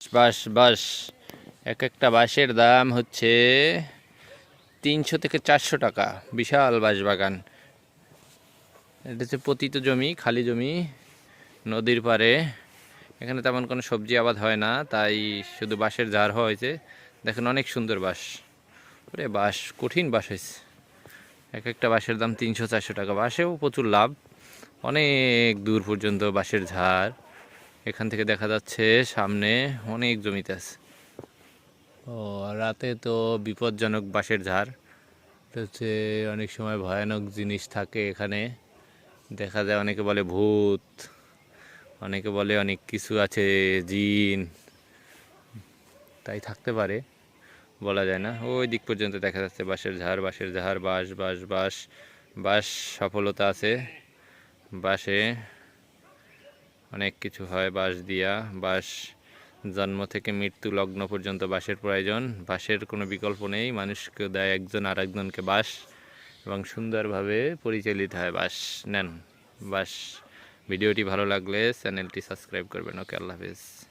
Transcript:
বাস বাস এক একটা বাঁশের দাম হচ্ছে তিনশো থেকে চারশো টাকা। বিশাল বাঁশ বাগান। এটা হচ্ছে পতিত জমি, খালি জমি, নদীর পাড়ে। এখানে তেমন কোনো সবজি আবাদ হয় না, তাই শুধু বাঁশের ঝাড় হয়েছে। দেখেন অনেক সুন্দর বাঁশ। ওরে বাঁশ কঠিন বাঁশ হয়েছে। এক একটা বাঁশের দাম তিনশো চারশো টাকা। বাঁশেও প্রচুর লাভ। অনেক দূর পর্যন্ত বাঁশের ঝাড়। এখান থেকে দেখা যাচ্ছে সামনে অনেক জমিতে আছে। ও রাতে তো বিপজ্জনক বাঁশের ঝাড়। এটা হচ্ছে অনেক সময় ভয়ানক জিনিস থাকে এখানে। দেখা যায় অনেকে বলে ভূত, অনেকে বলে অনেক কিছু আছে, জিন। তাই থাকতে পারে, বলা যায় না। ওই দিক পর্যন্ত দেখা যাচ্ছে বাঁশের ঝাড় বাঁশের ঝাড়, বাঁশ বাঁশ বাঁশ বাঁশ সফলতা আছে বাঁশে। অনেক কিছু হয়, বাঁশ দিয়া। বাঁশ জন্ম থেকে মৃত্যু লগ্ন পর্যন্ত বাঁশের প্রয়োজন। বাঁশের কোনো বিকল্প নেই মানুষকে দেয় একজন আর একজনকে বাঁশ এবং সুন্দরভাবে পরিচালিত হয় বাঁশ। নেন, বাঁশ। ভিডিওটি ভালো লাগলে চ্যানেলটি সাবস্ক্রাইব করবেন। ওকে, আল্লাহ হাফিজ।